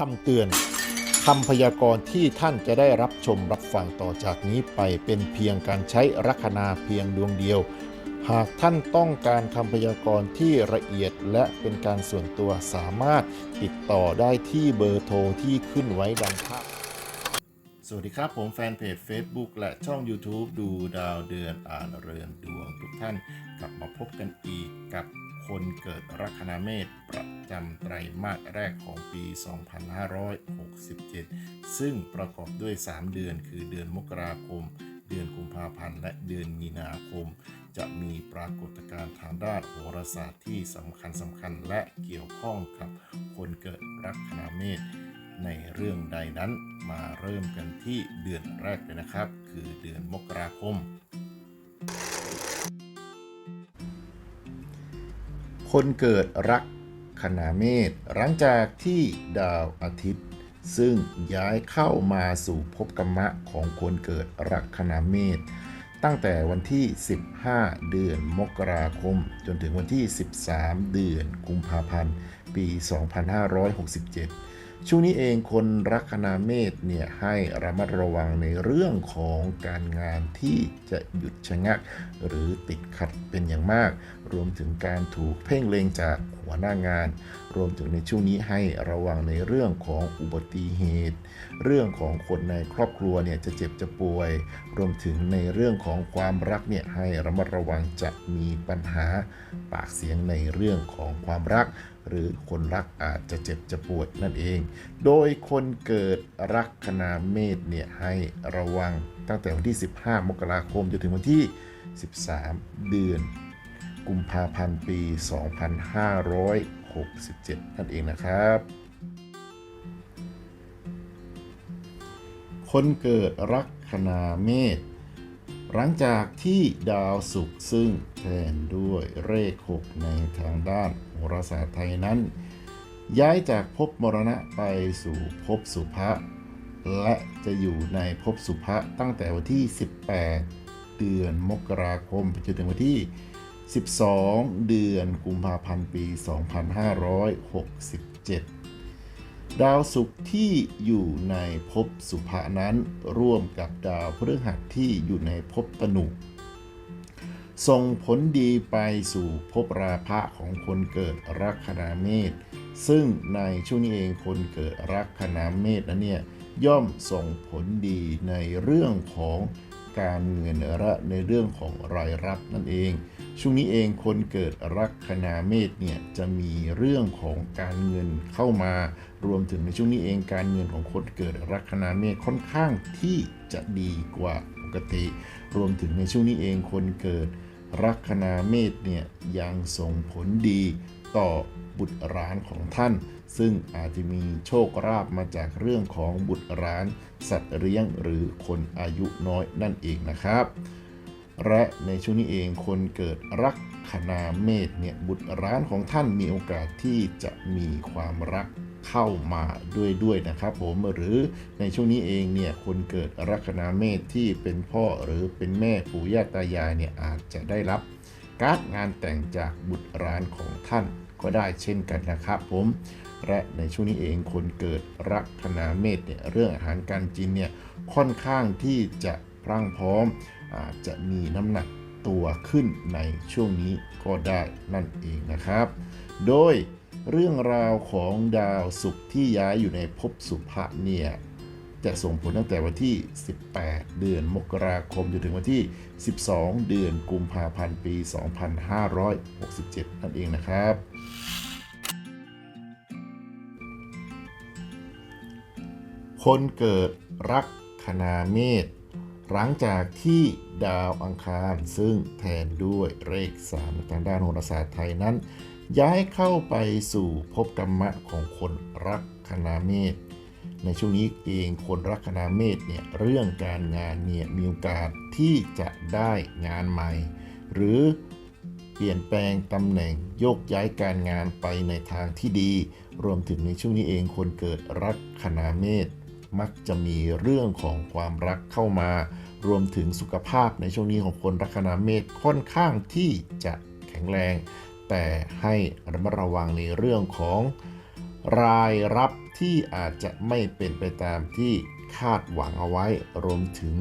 คำเตือนคำพยากรณ์ที่ท่านจะได้รับชมรับฟังต่อจากนี้ไปเป็นเพียงการใช้ลัคนาเพียงดวงเดียว หากท่านต้องการคำพยากรณ์ที่ละเอียดและเป็นการส่วนตัวสามารถติดต่อได้ที่เบอร์โทรที่ขึ้นไว้ดังภาพสวัสดีครับ ผมแฟนเพจ Facebook และช่อง YouTube ดูดาวเดือนอ่านเรือนดวงทุกท่านกลับมาพบกันอีกกับ คนเกิดลัคนาเมษประจำไตรมาสแรกของปี 2567 ซึ่งประกอบด้วย 3 เดือนคือเดือนมกราคม เดือนกุมภาพันธ์ และเดือนมีนาคม จะมีปรากฏการณ์ทางด้านโหราศาสตร์ที่สำคัญสำคัญและเกี่ยวข้องกับคนเกิดลัคนาเมษในเรื่องใดนั้นมาเริ่มกันที่เดือนแรกเลยนะครับ คือเดือนมกราคม คนเกิดรักขนาเมษหลังจากที่ดาวอาทิตย์ ซึ่งย้ายเข้ามาสู่ภพกรรมะของคนเกิดรักขนาเมษตั้งแต่วันที่ 15 เดือนมกราคม จนถึงวันที่ 13 เดือนกุมภาพันธ์ ปี 2567 ช่วงนี้เองคนรักคนาเมษเนี่ยให้ระมัดระวังในเรื่องของการงานที่จะหยุดชะงัก หรือติดขัดเป็นอย่างมาก รวมถึงการถูกเพ่งเลงจากหัวหน้างาน รวมถึงในช่วงนี้ให้ระวังในเรื่องของอุบัติเหตุ เรื่องของคนในครอบครัวเนี่ยจะเจ็บจะป่วย รวมถึงในเรื่องของความรักเนี่ยให้ระมัดระวังจะมีปัญหาปากเสียงในเรื่องของความรัก หรือคนรักอาจจะเจ็บจะปวดนั่นเอง โดยคนเกิดรักคนาเมษเนี่ยให้ระวังตั้งแต่วันที่ 15 มกราคมจนถึงวันที่ 13 เดือนกุมภาพันธ์ปี 2567 นั่นเองนะครับ คนเกิดรักคนาเมษหลังจากที่ดาวศุกร์ซึ่งแทนด้วยเลข6ในทางด้าน หราศาสตร์ไทยนั้น ย้ายจากภพมรณะไปสู่ภพสุภะและจะอยู่ในภพสุภะตั้งแต่วันที่ 18 เดือนมกราคมไปจนถึงวันที่ 12 เดือนกุมภาพันธ์ปี 2567 ดาวศุกร์ที่อยู่ในภพสุภะนั้นร่วมกับดาวพฤหัสที่อยู่ในภพตนุ ส่งผลดีไปสู่ภพราพะของคนเกิดรักคนาเมษซึ่งในช่วงนี้เองคนเกิดรักคนาเมษนั้นเนี่ยย่อมส่งผลดีในเรื่องของการเงินและในเรื่องของรายรับนั่นเอง ช่วงนี้เองคนเกิดรักคนาเมษเนี่ยจะมีเรื่องของการเงินเข้ามา รวมถึงในช่วงนี้เองการเงินของคนเกิดลัคนาเมษค่อนข้างที่จะดีกว่าปกติ รวมถึงในช่วงนี้เองคนเกิด ลัคนาเมษเนี่ยยังส่งผลดีต่อบุตรร้านของท่าน ซึ่งอาจจะมีโชคลาภมาจากเรื่องของบุตรร้าน สัตว์เลี้ยงหรือคนอายุน้อยนั่นเองนะครับ และในช่วงนี้เองคนเกิดรักคนาเมษเนี่ยบุตรร้านของท่านมีโอกาสที่จะมีความรัก เข้ามาด้วยด้วยนะครับผมหรือในช่วงนี้เองเนี่ยคนเกิดลัคนาเมษที่เป็นพ่อหรือเป็นแม่ปู่ย่าตายายเนี่ยอาจจะได้รับการ์ดงานแต่งจากบุตรร้านของท่านก็ได้เช่นกันนะครับผมและในช่วงนี้เองคนเกิดรักคนาเมษเนี่ยเรื่องอาหารการกินเนี่ยค่อนข้างที่จะพรั่งพร้อมอาจจะมีน้ำหนักตัวขึ้นในช่วงนี้ก็ได้นั่นเองนะครับ โดย เรื่องราวของดาวศุกร์ที่ย้ายอยู่ในภพสุภะเนี่ยจะส่งผลตั้งแต่วันที่ 18 เดือนมกราคมจนถึงวันที่ 12 เดือนกุมภาพันธ์ปี 2567 นั่นเองนะครับ คนเกิดรักคนาเมษหลังจากที่ดาวอังคารซึ่งแทนด้วยเลข3ทางด้านโหราศาสตร์ไทยนั้น ย้ายเข้าไปสู่ภพกรรมะของคนรักคนาเมษในช่วงนี้เองคนรักคนาเมษเนี่ยเรื่องการงานเนี่ยมีโอกาสที่จะได้งานใหม่ หรือเปลี่ยนแปลงตำแหน่งโยกย้ายการงานไปในทางที่ดี รวมถึงในช่วงนี้เองคนเกิดรักคนาเมษมักจะมีเรื่องของความรักเข้ามา รวมถึงสุขภาพในช่วงนี้ของคนลัคนาเมษค่อนข้างที่จะแข็งแรง แต่ให้ระมัดระวังในเรื่องของรายรับที่อาจจะไม่เป็นไปตามที่คาดหวังเอาไว้ รวมถึง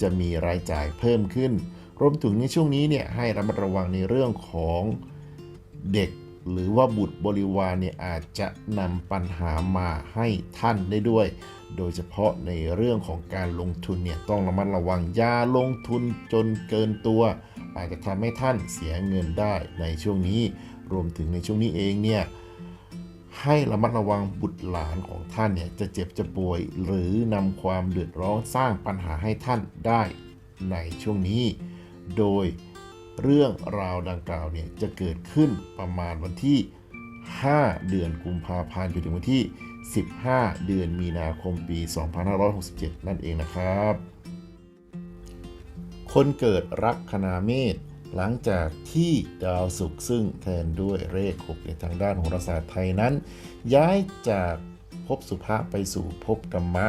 จะมีรายจ่ายเพิ่มขึ้น รวมถึงในช่วงนี้เนี่ยให้ระมัดระวังในเรื่องของเด็ก หรือว่าบุตรบริวารเนี่ยอาจจะนำปัญหามาให้ท่านได้ด้วย โดยเฉพาะในเรื่องของการลงทุนเนี่ยต้องระมัดระวังอย่าลงทุนจนเกินตัว อาจจะทำให้ท่านเสียเงินได้ในช่วงนี้ รวมถึงในช่วงนี้เองเนี่ยให้ระมัดระวังบุตรหลานของท่านเนี่ยจะเจ็บจะป่วย หรือนำความเดือดร้อนสร้างปัญหาให้ท่านได้ในช่วงนี้ โดย เรื่องราวดังกล่าวเนี่ยจะเกิดขึ้นประมาณวันที่ 5 เดือนกุมภาพันธ์จนถึงวันที่ 15 เดือนมีนาคมปี 2567 นั่นเองนะครับ คนเกิดรักคณาเมษหลังจากที่ดาวศุกร์ซึ่งแทนด้วยเลขหกในทางด้านโหราศาสตร์ไทยนั้น ย้ายจากภพสุภะไปสู่ภพกรรมะ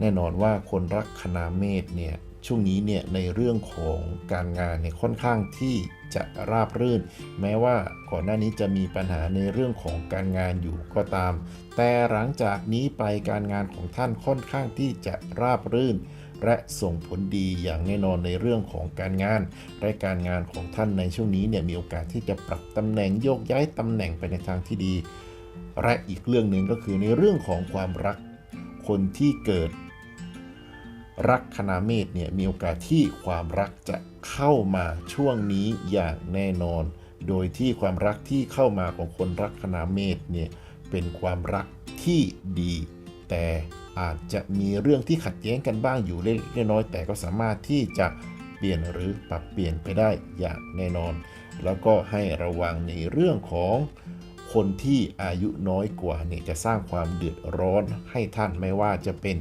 แน่นอนว่าคนรักคณาเมษเนี่ย ช่วงนี้เนี่ยในเรื่องของการงานเนี่ยค่อนข้างที่จะราบรื่น แม้ว่าก่อนหน้านี้จะมีปัญหาในเรื่องของการงานอยู่ก็ตาม แต่หลังจากนี้ไปการงานของท่านค่อนข้างที่จะราบรื่น และส่งผลดีอย่างแน่นอนในเรื่องของการงานและการงานของท่านในช่วงนี้เนี่ยมีโอกาสที่จะปรับตำแหน่งโยกย้ายตำแหน่งไปในทางที่ดี และอีกเรื่องหนึ่งก็คือในเรื่องของความรักคนที่เกิด รักคณาเมษเนี่ยมีโอกาสที่ความรักจะเข้ามาช่วงนี้อย่างแน่นอน โดยที่ความรักที่เข้ามาของคนรักคณาเมษเนี่ยเป็นความรักที่ดี แต่อาจจะมีเรื่องที่ขัดแย้งกันบ้างอยู่เล็กน้อยแต่ก็สามารถที่จะเปลี่ยนหรือปรับเปลี่ยนไปได้อย่างแน่นอน แล้วก็ให้ระวังในเรื่องของคนที่อายุน้อยกว่าเนี่ยจะสร้างความเดือดร้อนให้ท่านไม่ว่าจะเป็น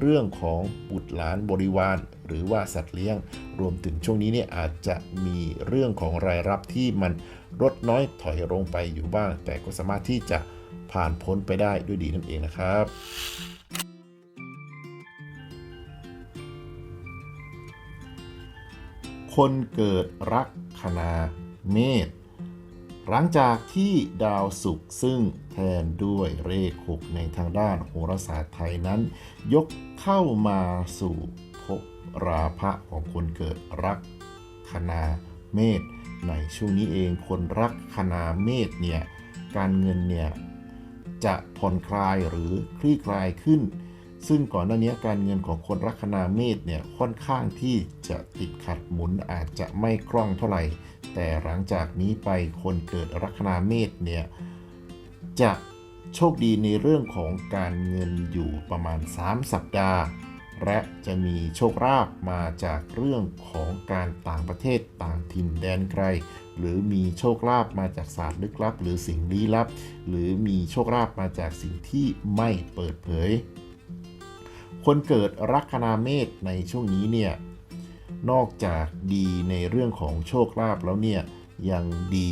เรื่องของบุตรหลานบริวาร หรือว่าสัตว์เลี้ยง รวมถึงช่วงนี้เนี่ยอาจจะมีเรื่องของรายรับที่มันลดน้อยถอยลงไปอยู่บ้าง แต่ก็สามารถที่จะผ่านพ้นไปได้ด้วยดีนั่นเองนะครับคนเกิดรักคณาเมษ หลังจากที่ดาวศุกร์ซึ่งแทนด้วยเลขหกในทางด้านโหราศาสตร์ไทยนั้น ยกเข้ามาสู่ภพราพะของคนเกิดรักคณาเมษในช่วงนี้เองคนรักคณาเมษเนี่ยการเงินเนี่ยจะผ่อนคลายหรือคลี่คลายขึ้น ซึ่งก่อนหน้านี้การเงินของคนลัคนาเมษเนี่ยค่อนข้างที่จะติดขัดหมุนอาจจะไม่คล่องเท่าไหร่ แต่หลังจากนี้ไปคนเกิดลัคนาเมษเนี่ยจะโชคดีในเรื่องของการเงินอยู่ประมาณ 3 สัปดาห์ และจะมีโชคลาภมาจากเรื่องของการต่างประเทศต่างถิ่นแดนไกล หรือมีโชคลาภมาจากศาสตร์ลึกลับ หรือสิ่งลี้ลับ หรือมีโชคลาภมาจากสิ่งที่ไม่เปิดเผย คนเกิดลัคนาเมษในช่วงนี้เนี่ยนอกจากดีในเรื่องของโชคลาภแล้วเนี่ยยังดี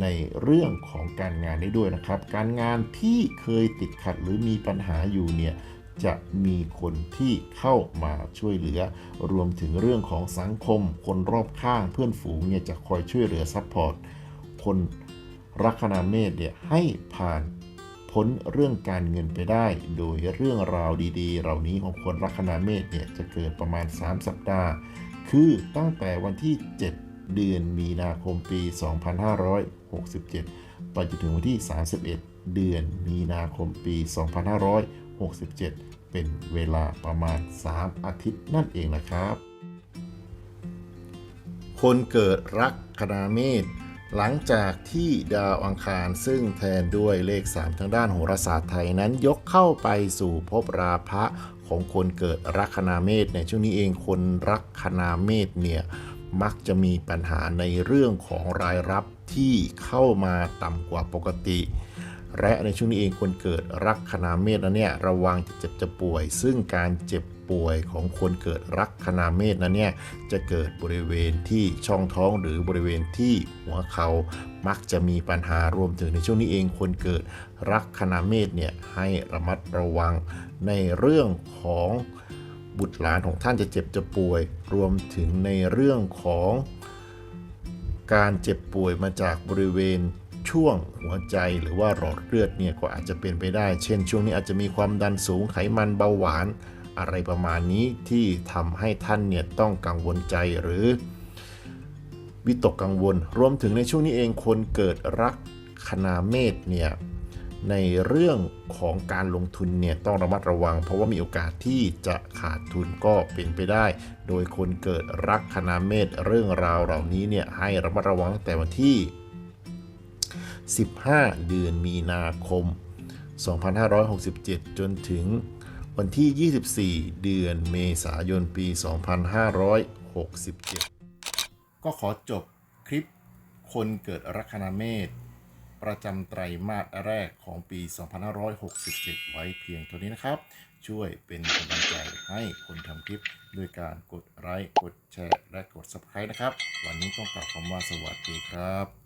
ในเรื่องของการงานได้ด้วยนะครับ การงานที่เคยติดขัดหรือมีปัญหาอยู่เนี่ยจะมีคนที่เข้ามาช่วยเหลือ รวมถึงเรื่องของสังคม คนรอบข้างเพื่อนฝูงเนี่ยจะคอยช่วยเหลือซัพพอร์ตคนลัคนาเมษเนี่ยให้ผ่าน พ้นเรื่องการเงินไปได้ โดยเรื่องราวดีๆ เหล่านี้ของคนลัคนาเมษเนี่ยจะเกิดประมาณ 3 สัปดาห์ คือตั้งแต่วันที่ 7 เดือนมีนาคมปี 2567 ไปจนถึงวันที่ 31 เดือนมีนาคมปี 2567 เป็นเวลาประมาณ 3 อาทิตย์นั่นเองนะครับ คนเกิดรักคณาเมษ หลังจากที่ดาวอังคารซึ่งแทนด้วยเลข 3 ทางด้านโหราศาสตร์ไทยนั้นยกเข้าไปสู่ภพราพะของคนเกิดรัคณาเมษในช่วงนี้เองคนรัคณาเมษเนี่ยมักจะมีปัญหาในเรื่องของรายรับที่เข้ามาต่ำกว่าปกติและในช่วงนี้เองคนเกิดรัคณาเมษนั้นเนี่ยระวังจะเจ็บจะป่วย ซึ่งการเจ็บ ป่วยของคนเกิดรักคณาเมษนั้นเนี่ยจะเกิดบริเวณที่ช่องท้องหรือบริเวณที่หัวเขามักจะมีปัญหารวมถึงในช่วงนี้เองคนเกิดรักคณาเมษเนี่ยให้ระมัดระวังในเรื่องของบุตรหลานของท่านจะเจ็บจะป่วย รวมถึงในเรื่องของการเจ็บป่วยมาจากบริเวณช่วงหัวใจหรือว่าหลอดเลือดเนี่ยก็อาจจะเป็นไปได้ เช่น ช่วงนี้อาจจะมีความดันสูงไขมันเบาหวาน อะไรประมาณนี้ที่ทำให้ท่านเนี่ยต้องกังวลใจหรือ วิตกกังวล รวมถึงในช่วงนี้เองคนเกิดรักคณาเมษเนี่ยในเรื่องของการลงทุนเนี่ยต้องระมัดระวัง เพราะว่ามีโอกาสที่จะขาดทุนก็เป็นไปได้ โดยคนเกิดรักคณาเมษเรื่องราวเหล่านี้เนี่ยให้ระมัดระวังตั้งแต่วันที่ 15 เดือนมีนาคม 2567 จนถึง วันที่ 24 เดือนเมษายนปี 2567 ก็ขอจบคลิปคนเกิดลัคนาเมษประจำไตรมาสแรกของปี 2567 ไว้เพียงเท่านี้นะครับ ช่วยเป็นกำลังใจให้คนทำคลิปด้วยการกดไลค์ กดแชร์ และกด Subscribe นะครับ วันนี้ต้องกล่าวคำว่าสวัสดีครับ